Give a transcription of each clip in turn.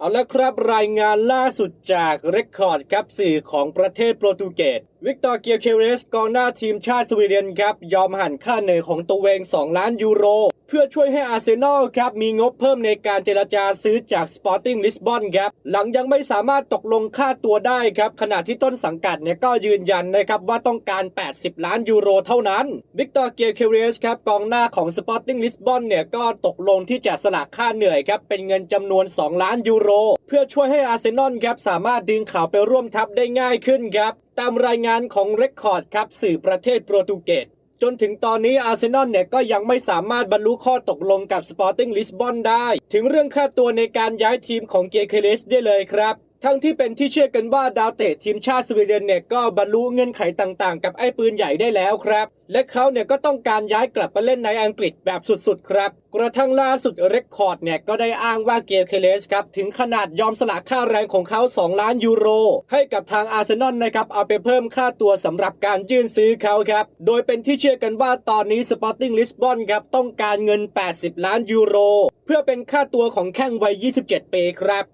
เอาละครับรายงานล่าสุดจากเรคคอร์ดครับสื่อของประเทศโปรตุเกสวิกตอร์เกียเคเรสกองหน้าทีมชาติสวีเดนครับ ยอมหันค่าเหนื่อยของตัวเอง 2 ล้านยูโร เพื่อช่วยให้อาร์เซนอลครับมีงบเพิ่มในการเจรจาซื้อจากสปอร์ติ้งลิสบอนครับหลังยังไม่สามารถตกลงค่าตัวได้ครับขณะที่ต้นสังกัดเนี่ยก็ยืนยันนะครับว่าต้องการ 80 ล้านยูโรเท่านั้นวิกตอร์เกียเคเรสครับกองหน้าของสปอร์ติ้งลิสบอนเนี่ยก็ตกลงที่จะสละค่าเหนื่อยครับเป็นเงินจำนวน 2 ล้านยูโร เพื่อช่วยให้อาร์เซนอลครับสามารถดึงข่าวไปร่วมทัพได้ง่ายขึ้นครับตามรายงานของเรคคอร์ดครับสื่อประเทศโปรตุเกส จนถึงตอนนี้อาร์เซนอลเนี่ยก็ยังไม่สามารถบรรลุข้อตกลงกับสปอร์ติ้งลิสบอนได้ ถึงเรื่องค่าตัวในการย้ายทีมของเกเคเลสได้เลยครับ ทั้งที่เป็นที่เชื่อกันว่าดาวเตะทีมชาติสวีเดนเนี่ยก็บรรลุเงื่อนไขต่างๆ กับไอ้ปืนใหญ่ได้แล้วครับ และเขาเนี่ยก็ต้องการย้ายกลับมาเล่นในอังกฤษแบบสุดๆครับ กระทั่งล่าสุดเรคคอร์ดเนี่ยก็ได้อ้างว่าเกเคเลสครับ ถึงขนาดยอมสละค่าแรงของเขา 2 ล้านยูโร ให้กับทางอาร์เซนอลนะครับ เอาไปเพิ่มค่าตัวสำหรับการยื่นซื้อเขาครับ โดยเป็นที่เชื่อกันว่าตอนนี้สปอร์ติ้งลิสบอนครับต้องการเงิน 80 ล้านยูโร เพื่อเป็นค่าตัวของแข้งวัย 27 ปีครับ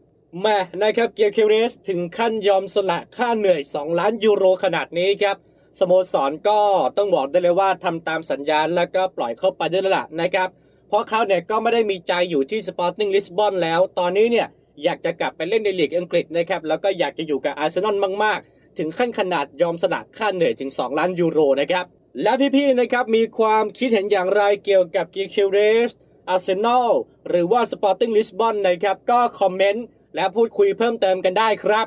แม่นะครับเกียร์เคเรสถึงขั้นยอมสละค่าเหนื่อย 2 ล้านยูโรขนาดนี้ครับสโมสรก็ต้องบอกได้เลยว่าทำตามสัญญาแล้วก็ปล่อยเข้าไปได้แล้วล่ะนะครับ เพราะเขาเนี่ยก็ไม่ได้มีใจอยู่ที่สปอร์ติ้งลิสบอนแล้ว ตอนนี้เนี่ยอยากจะกลับไปเล่นในลีกอังกฤษนะครับแล้วก็อยากจะอยู่กับอาร์เซนอลมาก ๆ ถึงขั้นขนาดยอมสละค่าเหนื่อยถึง 2 ล้านยูโรนะครับและพี่ๆนะครับมีความคิดเห็นอย่างไรเกี่ยวกับเกียร์เคเรสอาร์เซนอลหรือว่าสปอร์ติ้งลิสบอนนะครับก็คอมเมนต์ และพูดคุยเพิ่มเติมกันได้ครับ